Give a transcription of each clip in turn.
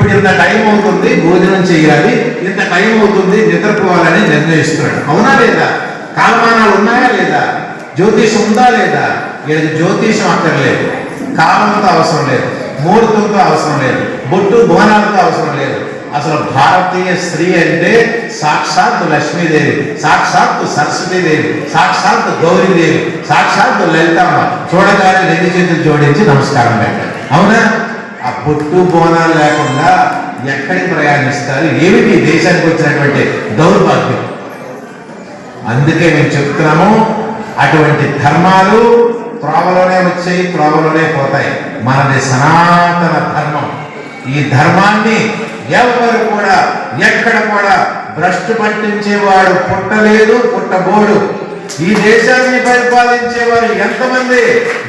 ఇప్పుడు ఇంత టైం అవుతుంది భోజనం చేయాలి ఇంత టైం అవుతుంది నిద్రపోవాలని నిర్ణయిస్తున్నాడు. అవునా లేదా? కాలమానాలు ఉన్నాయా లేదా? జ్యోతిషం ఉందా లేదా? వీళ్ళకి జ్యోతిషం అక్కర్లేదు. కాలంతో అవసరం లేదు. ముహూర్తంతో అవసరం లేదు. బొట్టు భువనాలతో అవసరం లేదు. అసలు భారతీయ స్త్రీ అంటే సాక్షాత్ లక్ష్మీదేవి సాక్షాత్ సరస్వతీదేవి సాక్షాత్ గౌరీదేవి సాక్షాత్ లలితమ్మ. చూడగానే రెండు చేతులు జోడించి నమస్కారం పెట్టాలి అవునా? ఆ పొట్టు బోనాలు లేకుండా ఎక్కడికి ప్రయాణిస్తారు? ఏమిటి దేశానికి వచ్చినటువంటి దౌర్భాగ్యం? అందుకే మేము చెప్తున్నాము అటువంటి ధర్మాలు త్రోవలోనే వచ్చాయి త్రోవలోనే పోతాయి. మనది సనాతన ధర్మం. ఈ ధర్మాన్ని ఎవరు కూడా ఎక్కడ కూడా భ్రష్టు పట్టించేవాడు పుట్టలేదు పుట్టబోడు. ఈ దేశాన్ని పరిపాలించేవారు ఎంతమంది?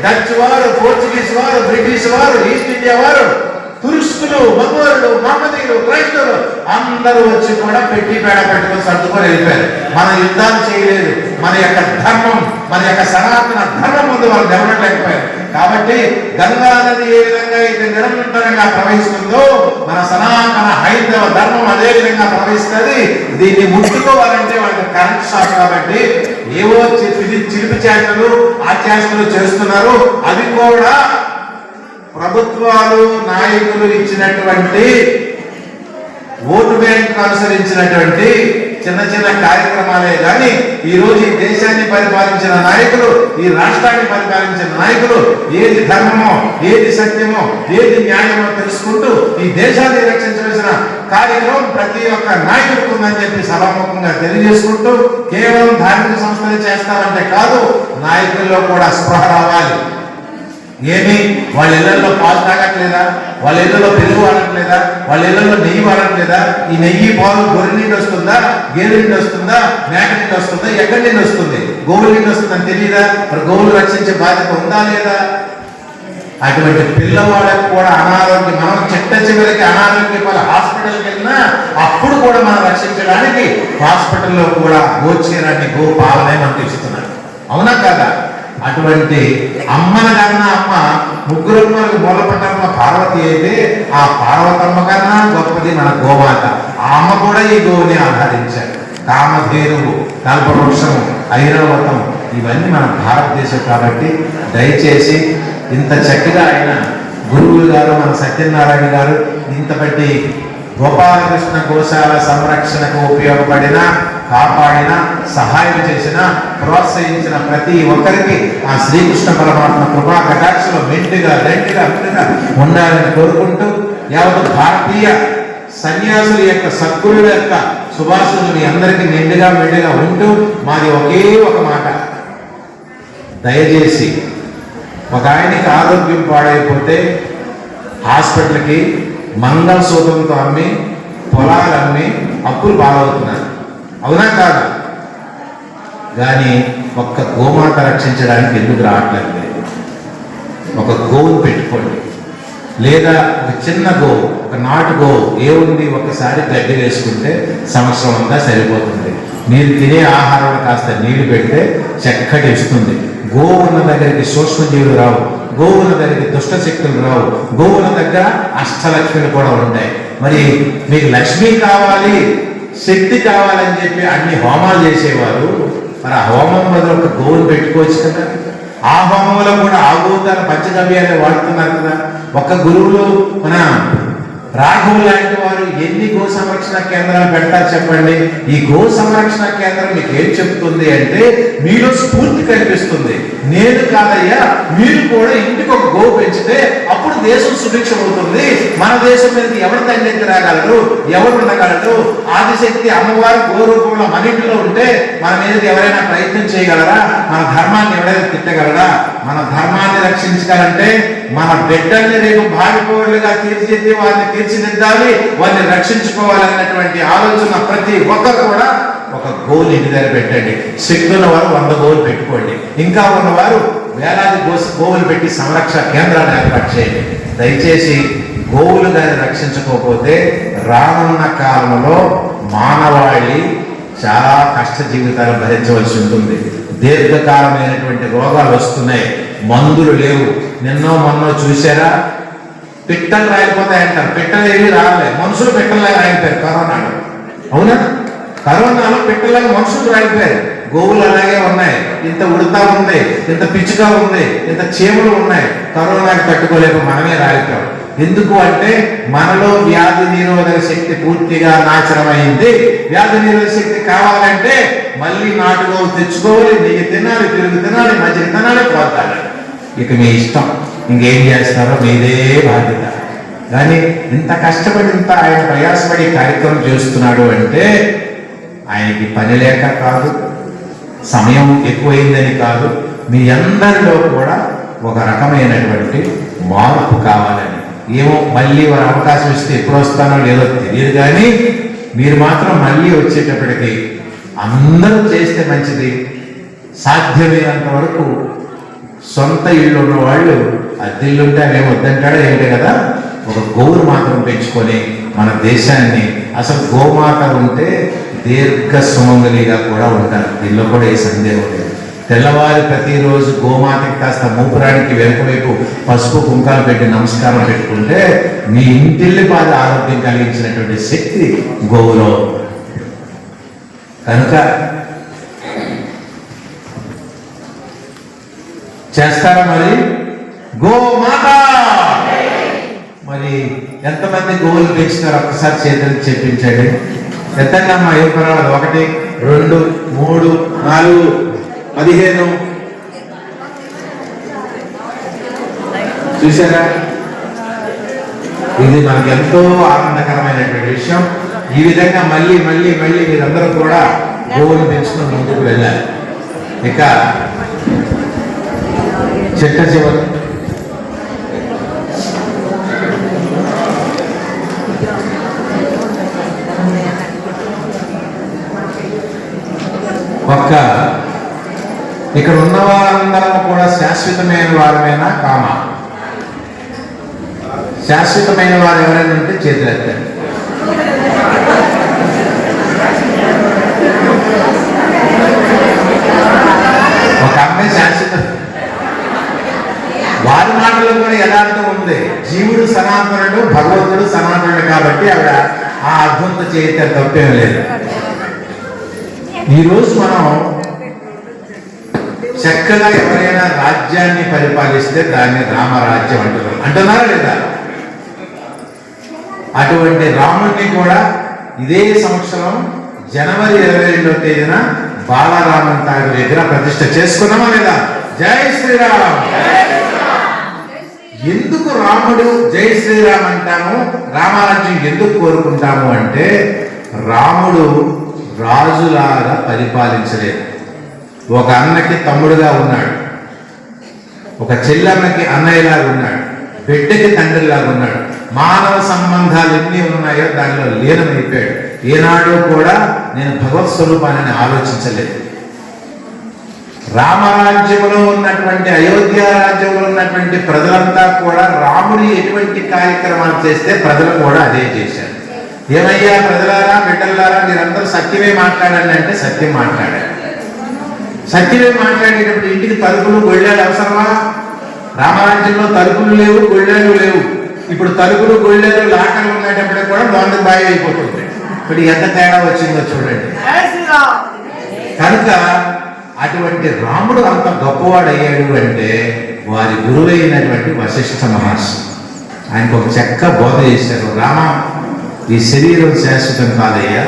డచ్ వారు పోర్చుగీస్ వారు బ్రిటిష్ వారు ఈస్ట్ ఇండియా వారు తురుష్కులు మగవారులు మహమ్మదీయులు క్రైస్తవులు అందరూ వచ్చి కూడా పెట్టి పేడ పెట్టుకొని సర్దుకొని వెళ్ళిపోయారు. మన యుద్ధాలు చేయలేదు. మన యొక్క ధర్మం మన యొక్క సనాతన ధర్మం ముందు వాళ్ళు నిలబడలేకపోయారు. కాబట్టి గంగా నది ఏ విధంగా అయితే నిరంతరంగా ప్రవహిస్తుందో మన సనాతన హైందవ ధర్మం అదే విధంగా ప్రవహిస్తుంది. దీన్ని ముట్టుకోవాలంటే వాళ్ళకి కరెంట్ షాక్ కాబట్టి ఏవో చి- చిలిపి చేతలు ఆ చేస్తున్నారు. అవి కూడా ప్రభుత్వాలు నాయకులు ఇచ్చినటువంటి ఓటు బ్యాంక్ అనుసరించినటువంటి చిన్న చిన్న కార్యక్రమాలే కానీ ఈ రోజు ఈ దేశాన్ని పరిపాలించిన నాయకులు ఈ రాష్ట్రాన్ని పరిపాలించిన నాయకులు ఏది ధర్మమో ఏది సత్యమో ఏది న్యాయమో తెలుసుకుంటూ ఈ దేశాన్ని రక్షించవలసిన కార్యక్రమం ప్రతి ఒక్క నాయకుడికి ఉందని చెప్పి సభాముఖంగా తెలియజేసుకుంటూ కేవలం ధార్మిక సంస్థలు చేస్తారంటే కాదు నాయకుల్లో కూడా స్పృహ రావాలి. ఏమి? వాళ్ళ ఇళ్ళలో పాలు తాగట్లేదా? వాళ్ళ ఇళ్ళలో పెరుగు వాడట్లేదా? వాళ్ళ ఇళ్ళలో నెయ్యి వాడట్లేదా? ఈ నెయ్యి పాలు గొర్రె నుండి వస్తుందా? గేదె నుండి వస్తుందా? మేక నుండి వస్తుందా? ఎక్కడి నుండి వస్తుంది. గోవుల నుండి వస్తుందని తెలియదా మరి గోవులు రక్షించే బాధ్యత ఉందా లేదా? అటువంటి పిల్లవాళ్ళకి కూడా అనారోగ్యం మనం చెట్ట చివరికి అనారోగ్య వల్ల హాస్పిటల్కి వెళ్ళినా అప్పుడు కూడా మనం రక్షించడానికి హాస్పిటల్లో కూడా గోచేరాన్ని గో పాలనే మనకి ఇస్తున్నారు అవునా కదా? అటువంటి అమ్మన కన్నా అమ్మ ముగ్గురమ్మలకు మూలపట్టమ్మ పార్వతి అయితే ఆ పార్వతమ్మ కన్నా గొప్పది మన గోమాత. ఆ అమ్మ కూడా ఈ గోవుని ఆధారించారు కామధేనువు కల్పవృక్షము ఐరావతం ఇవన్నీ మన భారతదేశం కాబట్టి దయచేసి ఇంత చక్కగా ఆయన గురువులు గారు మన సత్యనారాయణ గారు ఇంతపట్టి గోపాలకృష్ణ గోశాల సంరక్షణకు ఉపయోగపడిన కాపాడిన సహాయం చేసిన ప్రోత్సహించిన ప్రతి ఒక్కరికి ఆ శ్రీకృష్ణ పరమాత్మ కృపా కటాక్షలో మెండుగా రెండుగా మెండుగా ఉండాలని కోరుకుంటూ యావత్ భారతీయ సన్యాసుల యొక్క సద్గురుల యొక్క సుభాషులు మీ అందరికీ మెండుగా మెండుగా ఉంటూ మాది ఒకే ఒక మాట. దయచేసి ఒక ఆయనకి ఆరోగ్యం పాడైపోతే హాస్పిటల్కి మంగళసూత్రంతో అమ్మి పొలాలు అమ్మి అప్పులు బాగవుతున్నారు అవునా కాదు? కానీ ఒక్క గోమాత రక్షించడానికి ఎందుకు రావట్లేదు? ఒక గోవును పెట్టుకోండి. లేదా ఒక చిన్న గో ఒక నాటు గో ఏముంది ఒకసారి గడ్డి వేసుకుంటే సంవత్సరం అంతా సరిపోతుంది. మీరు తినే ఆహారం కాస్త నీళ్ళు పెడితే చక్కటి ఇస్తుంది. గోవు ఉన్న దగ్గరికి సూక్ష్మజీవులు రావు. గోవుల ఉన్న దగ్గరికి దుష్ట శక్తులు రావు. గోవుల దగ్గర అష్టలక్ష్మిలు కూడా ఉంటాయి. మరి మీకు లక్ష్మి కావాలి శక్తి కావాలని చెప్పి అన్ని హోమాలు చేసేవారు. మరి ఆ హోమం బదులు ఒక గోవును పెట్టుకోవచ్చు కదా. ఆ హోమంలో కూడా ఆ గోవుతాను పంచగవ్యాన్ని వాడుతున్నారు కదా. ఒక గురువులు మన రాఘవులు లాంటి వారు ఎన్ని గో సంరక్షణ కేంద్రాలు పెడతారు చెప్పండి? ఈ గో సంరక్షణ కేంద్రం మీకు ఏం చెప్తుంది అంటే మీలో స్ఫూర్తి కనిపిస్తుంది నేను కాదయ్యా మీరు కూడా ఇంటికి ఒక గో పెంచితే అప్పుడు దేశం సుభిక్షం అవుతుంది. మన దేశం మీదకి ఎవరు తండ్రి రాగలరు? ఎవరు ఉండగలరు? ఆదిశక్తి అమ్మవారు గో రూపంలో మన ఇంటిలో ఉంటే మన మీదకి ఎవరైనా ప్రయత్నం చేయగలరా? మన ధర్మాన్ని ఎవరైనా తిట్టగలరా? మన ధర్మాన్ని రక్షించాలంటే మన బిడ్డల్ని రేపు భావి పౌరులుగా వారిని తీర్చిదిద్దాలి. వారిని రక్షించుకోవాలన్నటువంటి ఆలోచన ప్రతి ఒక్కరు కూడా ఒక గోల్ ఇంటి దగ్గర పెట్టండి. శక్తి ఉన్నవారు వంద గోల్ పెట్టుకోండి. ఇంకా ఉన్నవారు వేలాది గో గోవులు పెట్టి సంరక్షణ కేంద్రాన్ని ఏర్పాటు చేయండి. దయచేసి గోవులు దాన్ని రక్షించకపోతే రానున్న కాలంలో మానవాళి చాలా కష్ట జీవితాలు భరించవలసి ఉంటుంది. దీర్ఘకాలమైనటువంటి రోగాలు వస్తున్నాయి. మందులు లేవు. నిన్నో మొన్నో చూసారా? పిట్టలు రాలిపోతాయి అంటారు. పిట్టలు ఏమి రాలే మనుషులు పిట్టల్లాగా రాలిపోయారు కరోనాలో. అవునా? కరోనాలో పిట్టలాగా మనుషులు రాలిపోయారు గోవులు అలాగే ఉన్నాయి. ఇంత ఉడతా ఉంది ఇంత పిచ్చుగా ఉంది ఇంత చీమలు ఉన్నాయి. కరోనాకి తట్టుకోలేక మనమే రాలిపోయాం. ఎందుకు అంటే మనలో వ్యాధి నిరోధక శక్తి పూర్తిగా నాశనమైంది. వ్యాధి నిరోధక శక్తి కావాలంటే మళ్ళీ నాటుగోవు తెచ్చుకోవాలి నెయ్యి తినాలి తిరుగు తినాలి మంచి తినాలి పోతాలి ఇక మీ ఇష్టం. ఇంకేం చేస్తారో మీదే బాధ్యత. కానీ ఇంత కష్టపడి ఇంత ఆయన ప్రయాసపడి కార్యక్రమం చేస్తున్నాడు అంటే ఆయనకి పని లేక కాదు. సమయం ఎక్కువైందని కాదు మీ అందరిలో కూడా ఒక రకమైనటువంటి మార్పు కావాలని. ఏమో మళ్ళీ వారు అవకాశం ఇస్తే ఎప్పుడు వస్తానో లేదో తెలియదు కానీ మీరు మాత్రం మళ్ళీ వచ్చేటప్పటికి అందరూ చేస్తే మంచిది. సాధ్యమైనంత వరకు సొంత ఇల్లు ఉన్న వాళ్ళు అద్దెల్లుంటే అవేం వద్దంటాడో ఏంటి కదా? ఒక గోవును మాత్రం పెంచుకొని మన దేశాన్ని అసలు గోమాత ఉంటే దీర్ఘ సుమంగలిగా కూడా ఉంటారు. దీనిలో కూడా ఈ సందేహం లేదు. తెల్లవారి ప్రతిరోజు గోమాతకి కాస్త మూపురానికి వెనుక వైపు పసుపు కుంకాలు పెట్టి నమస్కారం పెట్టుకుంటే మీ ఇంటిల్లి బాధ ఆరోగ్యం కలిగించినటువంటి శక్తి గోవులో కనుక చేస్తారా మరి? గోమాత! మరి ఎంతమంది గోవులు పెంచుతారు ఒక్కసారి చేతులు చెప్పించండి. ఎంతమ్మా ఏం పర్వాలేదు ఒకటి రెండు మూడు నాలుగు పదిహేను. చూసారా ఇది మనకు ఎంతో ఆనందకరమైనటువంటి విషయం. ఈ విధంగా మళ్ళీ మళ్ళీ మళ్ళీ మీరందరూ కూడా గోవులు పెంచుకుని ముందుకు వెళ్ళాలి. ఇక చెట్ట చివరి ఒక్క ఇక్కడ ఉన్న వారందరం కూడా శాశ్వతమైన వారమేనా కామ? శాశ్వతమైన వారు ఎవరైనా ఉంటే చేతులెత్తారు ఒక అమ్మాయి శాశ్వత వారి మాటలో కూడా యథార్థం ఉంది. జీవుడు సనాతనుడు భగవంతుడు సనాతనుడు కాబట్టి ఆవిడ ఆ అద్భుత చేయితే తప్పేం లేదు. ఈరోజు మనం చక్కగా ఎవరైనా రాజ్యాన్ని పరిపాలిస్తే దాన్ని రామరాజ్యం అంటున్నారు. అంటున్నారా లేదా? అటువంటి రాముడిని కూడా ఇదే సంవత్సరం జనవరి ఇరవై రెండవ తేదీన బాలరామన్ తాగు దగ్గర ప్రతిష్ట చేసుకున్నామా లేదా? జై శ్రీరామ్! ఎందుకు రాముడు జై శ్రీరామ్ అంటాము? రామరాజ్యం ఎందుకు కోరుకుంటాము అంటే రాముడు రాజులాగా పరిపాలించలేదు ఒక అన్నకి తమ్ముడుగా ఉన్నాడు. ఒక చెల్లన్నకి అన్నయ్యలాగా ఉన్నాడు. బిడ్డకి తండ్రిలాగా ఉన్నాడు. మానవ సంబంధాలు ఎన్ని ఉన్నాయో దానిలో లీనమైపోయాడు. ఏనాడు కూడా నేను భగవత్ స్వరూపాన్ని ఆలోచించలేదు. రామరాజ్యంలో ఉన్నటువంటి అయోధ్య రాజ్యంలో ఉన్నటువంటి ప్రజలంతా కూడా రాముడి ఎటువంటి కార్యక్రమాలు చేస్తే ప్రజలు కూడా అదే చేశారు. ఏమయ్యా ప్రజలారా బిడ్డలారా మీరందరూ సత్యమే మాట్లాడండి అంటే సత్యం మాట్లాడారు సత్యమే మాట్లాడేటప్పుడు ఇంటికి తలుపులు గొళ్ళాలు అవసరమా? రామరాజ్యంలో తలుపులు లేవు గొళ్ళాలు లేవు. ఇప్పుడు తలుపులు గొళ్ళాలు లాకలు ఉండేటప్పుడు కూడా బాండ్ బాయ్ అయిపోతుంది. ఇప్పుడు ఎంత తేడా వచ్చిందో చూడండి. కనుక అటువంటి రాముడు అంత గొప్పవాడయ్యాడు అంటే వారి గురువైనటువంటి వశిష్ఠ మహర్షి ఆయనకు ఒక చెక్క బోధ చేశారు. రామ ఈ శరీరం శాశ్వతం కాదయ్యా.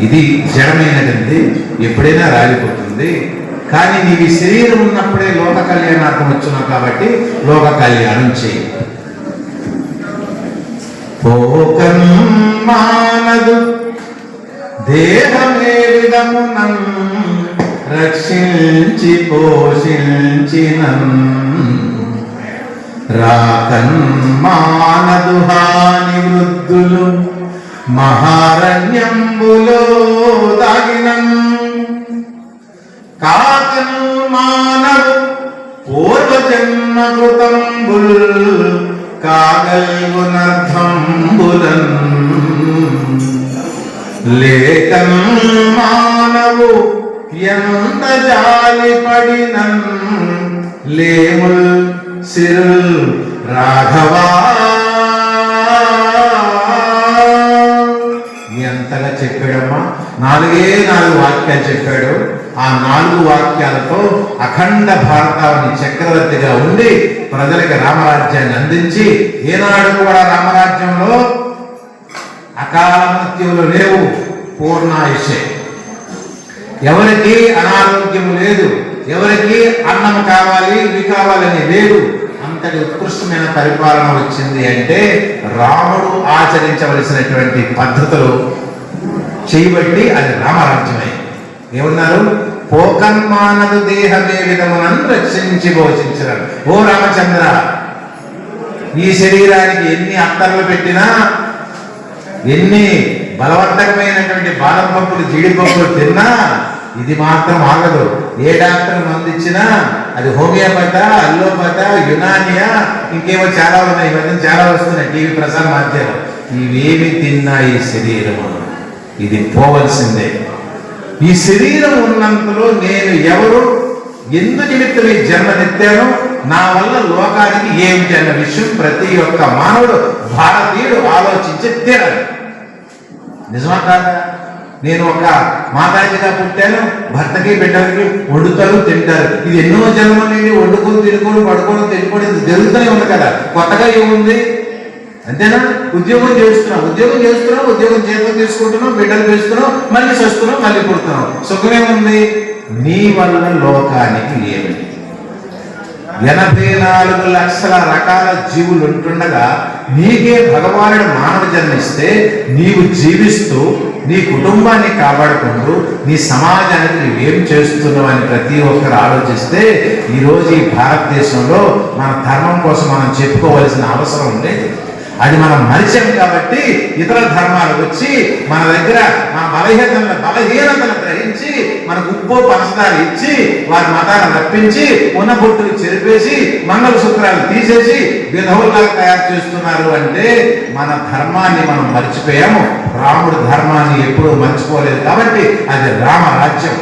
ఇది జడమైనటువంటి ఎప్పుడైనా రాలిపోతుంది. కానీ నీవి శరీరం ఉన్నప్పుడే లోక కళ్యాణార్థం వచ్చున్నావు కాబట్టి లోక కళ్యాణం చేయి. పోకం మానదు దేహమే విధమునం రక్షించి పోషించిన. రాకన్ మానదు హాని వృద్ధులు మహారణ్యంబులో దాగినం కాకను మానవు పూర్వజన్మ కృతంబుల్ కాగల్గునర్థంబులన్ లేకన్ మానవు ఎంత జాలి పడినన్. లేముల్ సిరుల్ రాఘవా చెప్పాడమ్మా. నాలుగే నాలుగు వాక్యాలు చెప్పాడు. ఆ నాలుగు వాక్యాలతో అఖండ భారతాన్ని చక్రవర్తిగా ఉండి ప్రజలకి రామరాజ్యాన్ని అందించి ఏనాడు కూడా రామరాజ్యంలో అకాల మృత్యువులు లేవు. పూర్ణాయుషే. ఎవరికి అనారోగ్యం లేదు. ఎవరికి అన్నం కావాలి ఇవి కావాలని లేదు. అంతటి ఉత్కృష్టమైన పరిపాలన వచ్చింది అంటే రాముడు ఆచరించవలసినటువంటి పద్ధతులు చేయబట్టి అది రామరాజ్యమే. ఏమన్నారు? పోకన్మానదు దేహమే విధములను రక్షించి భోషించినాడు ఓ రామచంద్ర ఈ శరీరానికి ఎన్ని అత్తర్లు పెట్టినా ఎన్ని బలవంతకమైనటువంటి బాదం పప్పులు జీడిపప్పులు తిన్నా ఇది మాత్రం ఆగదు. ఏ డాక్టర్ మందు ఇచ్చినా అది హోమియోపత అల్లోపత యునానియా ఇంకేమో చాలా ఉన్నాయి. ఇవన్నీ చాలా వస్తున్నాయి. టీవీ ప్రసార మాధ్యమం. ఇవేమి తిన్నా ఈ శరీరము? ఇది పోవలసిందే. ఈ శరీరం ఉన్నంతలో నేను ఎవరు ఎందు నిమిత్తం ఈ జన్మనెత్తాను నా వల్ల లోకానికి ఏమిటి అన్న విషయం ప్రతి ఒక్క మానవుడు భారతీయుడు ఆలోచించి తీరాలి. నిజమా కాదా? నేను ఒక మాతాజీగా పుట్టాను భర్తకి బిడ్డలకి వండుతారు తింటారు. ఇది ఎన్నో జన్మలు వండుకొని తినుకొని పడుకొని తినుకొని ఇది జరుగుతూనే ఉంది కదా. కొత్తగా ఏముంది? అంతేనా? ఉద్యోగం చేస్తున్నాం ఉద్యోగం చేస్తున్నాం ఉద్యోగం జీతం తీసుకుంటున్నాం బిడ్డలు పెంచుతున్నాం మళ్ళీ చస్తున్నాం మళ్ళీ పుడుతున్నాం. సుఖమేముంది నీ వల్ల లోకానికి ఏమి ఎనభై నాలుగు లక్షల రకాల జీవులు ఉంటుండగా నీకే భగవానుడు మానవ జన్మిస్తే నీవు జీవిస్తూ నీ కుటుంబాన్ని కాపాడుకుంటూ నీ సమాజానికి నువ్వేం చేస్తున్నావు అని ప్రతి ఒక్కరు ఆలోచిస్తే ఈరోజు ఈ భారతదేశంలో మన ధర్మం కోసం మనం చెప్పుకోవాల్సిన అవసరం ఉండేది అది మనం మరిచాం కాబట్టి ఇతర ధర్మాలు వచ్చి మన దగ్గర మన బలహీనతలను బలహీనతను గ్రహించి మనకు ఉప్పు పంచదార ఇచ్చి వారి మతాన్ని రప్పించి ఉన్న బొట్టులు చెరిపేసి మంగళ సూత్రాలు తీసేసి విధవుల్లాగా తయారు చేస్తున్నారు అంటే మన ధర్మాన్ని మనం మర్చిపోయాము. రాముడు ధర్మాన్ని ఎప్పుడూ మర్చిపోలేదు కాబట్టి అది రామరాజ్యం.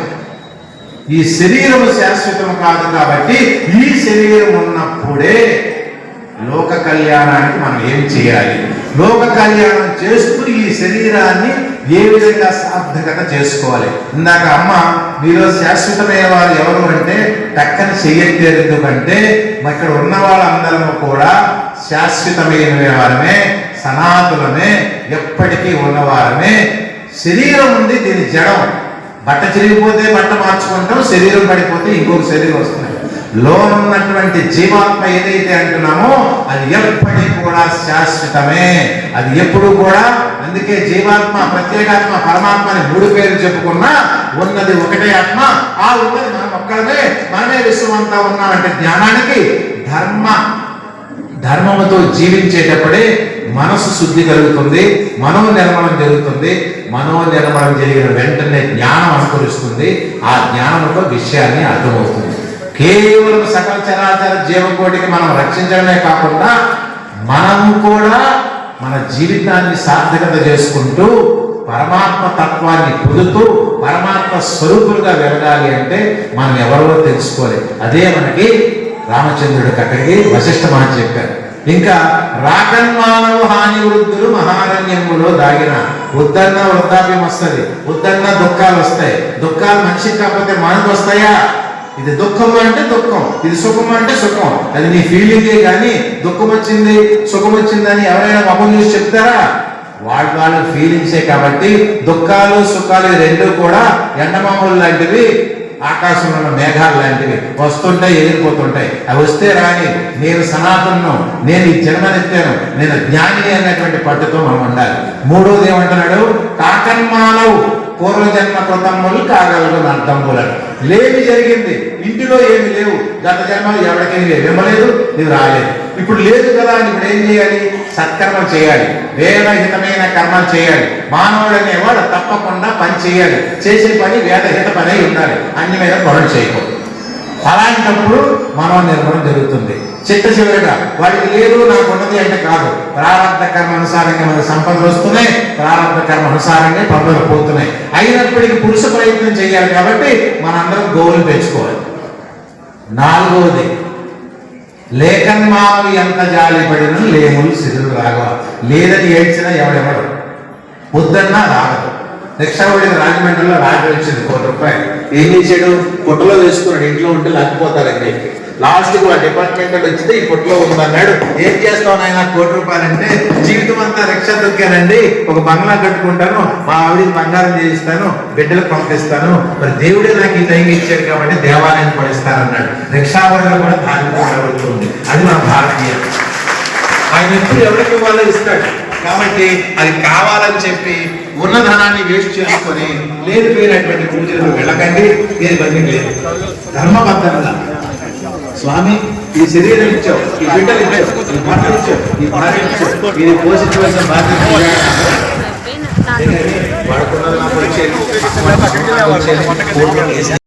ఈ శరీరము శాశ్వతం కాదు కాబట్టి ఈ శరీరం ఉన్నప్పుడే లోక కళ్యాణానికి మనం ఏం చేయాలి? లోక కళ్యాణం చేస్తూ ఈ శరీరాన్ని ఏ విధంగా సార్థకత చేసుకోవాలి? ఇందాక అమ్మ మీలో శాశ్వతమైన వారు ఎవరు అంటే టక్కన చెయ్యట్లేదు ఎందుకంటే ఇక్కడ ఉన్న వాళ్ళందరము కూడా శాశ్వతమైన వారమే సనాతులమే ఎప్పటికీ ఉన్నవారమే శరీరం ఉంది దీని జడం. బట్ట చిరిగిపోతే బట్ట మార్చుకుంటాం శరీరం పడిపోతే ఇంకొక శరీరం వస్తుంది. లోనున్నటువంటి జీవాత్మ ఏదైతే అంటున్నామో అది ఎప్పటికీ కూడా శాశ్వతమే. అది ఎప్పుడు కూడా అందుకే జీవాత్మ ప్రత్యేకాత్మ పరమాత్మ అని మూడు పేర్లు చెప్పుకున్నా ఉన్నది ఒకటే ఆత్మ. ఆ ఉన్నది మనం ఒక్కడమే. మనమే విశ్వం అంతా ఉన్నామంటే జ్ఞానానికి ధర్మ ధర్మముతో జీవించేటప్పుడే మనసు శుద్ధి కలుగుతుంది మనో నిర్మలం జరుగుతుంది. మనో నిర్మలం జరిగిన వెంటనే జ్ఞానం అనుకరిస్తుంది. ఆ జ్ఞానంలో విషయాన్ని అర్థమవుతుంది. కేవలం సకల చరాచర జీవకోటికి మనం రక్షించడమే కాకుండా మనం కూడా మన జీవితాన్ని సార్థకత చేసుకుంటూ పరమాత్మ తత్వాన్ని పొందుతూ పరమాత్మ స్వరూపులుగా వెలగాలి అంటే మనం ఎవరో తెలుసుకోవాలి. అదే మనకి రామచంద్రుడికి అక్కడికి వశిష్ఠ మహర్షి చెప్పారు. ఇంకా రాకన్మానవ హాని వృద్ధులు మహారణ్యములో దాగిన వద్దన్న వృద్ధాప్యం వస్తుంది. వద్దన్న దుఃఖాలు వస్తాయి. దుఃఖాలు మనిషికి కాకపోతే మనకు వస్తాయా? ఇది దుఃఖం అంటే దుఃఖం ఇది సుఖం అంటే సుఖం. అది నీ ఫీలింగే కానీ దుఃఖం వచ్చింది సుఖం వచ్చిందని ఎవరైనా మొహం చూసి చెప్తారా? వాళ్ళ వాళ్ళ ఫీలింగ్సే కాబట్టి దుఃఖాలు సుఖాలు రెండు కూడా ఎండమామూలు లాంటివి ఆకాశంలో ఉన్న మేఘాలు లాంటివి వస్తుంటాయి ఎగిరిపోతుంటాయి. అవి వస్తే రాని నేను సనాతనం నేను ఈ జన్మనెత్తాను నేను జ్ఞాని అనేటువంటి పట్టుతో మనం ఉండాలి. మూడోది ఏమంటున్నాడు? కాకన్మానవు. పూర్వజన్మ కృతములు కాగలరు అర్థములను లేమి జరిగింది? ఇంటిలో ఏమి లేవు. గత జన్మలు ఎవరికేమి లేవు ఇవ్వలేదు ఇది రాలేదు. ఇప్పుడు లేదు కదా అని ఇప్పుడు ఏం చేయాలి? సత్కర్మ చేయాలి. వేదహితమైన కర్మలు చేయాలి. మానవుడు అనేవాడు తప్పకుండా పని చేయాలి. చేసే పని వేదహిత పని ఉండాలి. అన్ని మీద పనులు చేయకూడదు. అలాంటప్పుడు మనో నిర్మాణం జరుగుతుంది. చిట్ట చివరిగా వాడికి లేదు నాకు ఉన్నది అంటే కాదు. ప్రారంభ కర్మ అనుసారంగా మనకు సంపదలు వస్తున్నాయి ప్రారంభ కర్మ అనుసారంగా పనులు పోతున్నాయి. అయినప్పటికీ పురుష ప్రయత్నం చేయాలి కాబట్టి మనందరం గోవులు పెంచుకోవాలి నాలుగవది లేఖన్మాలు ఎంత జాలిపడిన లేములు సిరులు రాగవ? లేదని ఏడ్చినా ఎవడెవడు? వద్దన్నా రాగదు రిక్షా రాజమండ్రిలో రాజు వచ్చింది కోటి రూపాయలు. ఏం చేశాడు? పుట్టలో వేసుకున్నాడు. ఇంట్లో ఉంటే లేకపోతారని చెప్పి లాస్ట్కు ఆ డిపార్ట్మెంట్ వచ్చితే ఈ పుట్టలో ఉందన్నాడు. ఏం చేస్తావు నాయన? కోటి రూపాయలు అంటే జీవితం అంతా రిక్షా దొక్కానండి ఒక బంగ్లా కట్టుకుంటాను మా ఆవిడకి బంగారం చేయిస్తాను బిడ్డలకు పంపిస్తాను. మరి దేవుడే నాకు ఈ టైం ఇచ్చాడు కాబట్టి దేవాలయం పడిస్తానన్నాడు రిక్షా కూడా ధార్మిక ఉంది. అది మన భారతీయ. ఆయన ఎప్పుడు ఎవరికి ఇవ్వాలో ఇస్తాడు. కాబట్టి అది కావాలని చెప్పి ఉన్న ధనాన్ని వేస్ట్ చేసుకొని లేదు లేనటువంటి పూజలు వెళ్ళకండి ఏది బంధం లేదు. ధర్మబద్ధంగా స్వామి ఈ శరీరం ఇచ్చావు ఈ బిడ్డలు ఇచ్చావు ఈ ఇచ్చావు ఈ భార్య ఇచ్చావు ఇది పోషించవలసిన బాధ్యత.